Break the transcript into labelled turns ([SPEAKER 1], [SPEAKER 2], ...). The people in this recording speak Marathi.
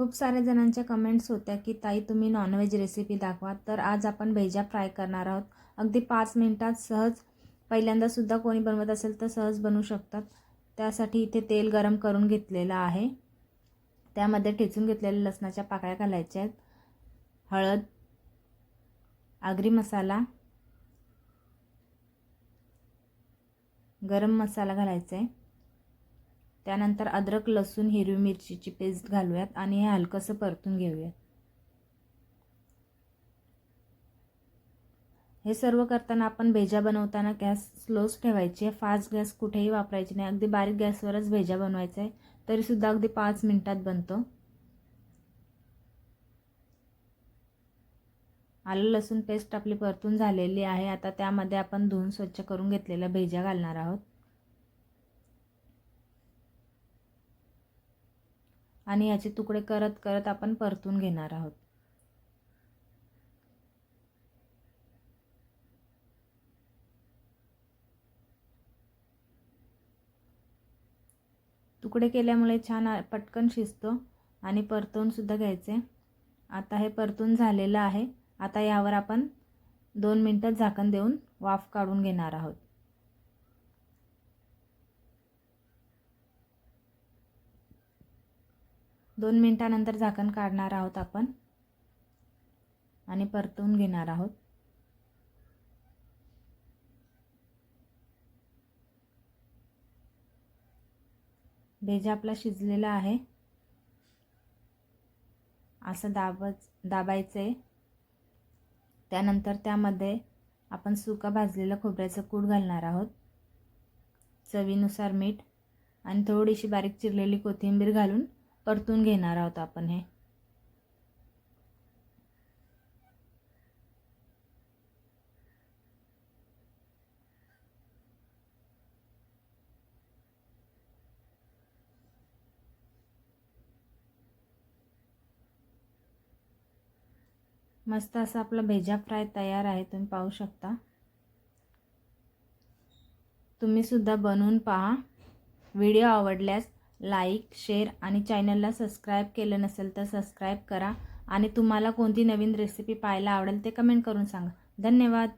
[SPEAKER 1] खूप साऱ्या जणांच्या कमेंट्स होत्या की ताई तुम्ही नॉनव्हेज रेसिपी दाखवा. तर आज आपण भेजा फ्राय करणार आहोत. अगदी पाच मिनिटात सहज पहिल्यांदासुद्धा कोणी बनवत असेल तर सहज बनवू शकतात. त्यासाठी इथे तेल गरम करून घेतलेलं आहे. त्यामध्ये ठेचून घेतलेल्या लसणाच्या पाकळ्या घालायच्या आहेत. हळद आगरी मसाला गरम मसाला घालायचा आहे. त्यानंतर अद्रक लसूण हिरवी मिरचीची पेस्ट घालूयात आणि हे हलकंसं परतून घेऊयात. हे सर्व करताना आपण भेजा बनवताना गॅस स्लोच ठेवायची आहे. फास्ट गॅस कुठेही वापरायची नाही. अगदी बारीक गॅसवरच भेजा बनवायचा आहे. तरीसुद्धा अगदी पाच मिनिटात बनतो. आलं लसूण पेस्ट आपली परतून झालेली आहे. आता त्यामध्ये आपण धुवून स्वच्छ करून घेतलेल्या भेजा घालणार आहोत. आणि याचे तुकडे करत करत आपण परतून घेणार आहोत. तुकडे केल्यामुळे छान पटकन शिजतो आणि परतूनसुद्धा घ्यायचे. आता हे परतून झालेलं आहे. आता यावर आपण दोन मिनटं झाकण देऊन वाफ काढून घेणार आहोत. दोन मिनटानंतर झाकण काढणार आहोत आपण. आणि परतवून घेणार आहोत. भेजा आपला शिजलेला आहे. असं दाबच दाबायचं आहे त्यानंतर त्यामध्ये आपण सुका भाजलेलं खोबऱ्याचं कूट घालणार आहोत. चवीनुसार मीठ आणि थोडीशी बारीक चिरलेली कोथिंबीर घालून परतून घेणार आहोत आपण हे. मस्त असं आपला भेजा फ्राय तयार आहे तुम्ही पाहू शकता. तुम्हीसुद्धा बनवून पहा. व्हिडिओ आवडल्यास लाईक शेअर आणि चॅनलला सबस्क्राईब केलं नसेल तर सबस्क्राईब करा. आणि तुम्हाला कोणती नवीन रेसिपी पाहायला आवडेल ते कमेंट करून सांगा. धन्यवाद.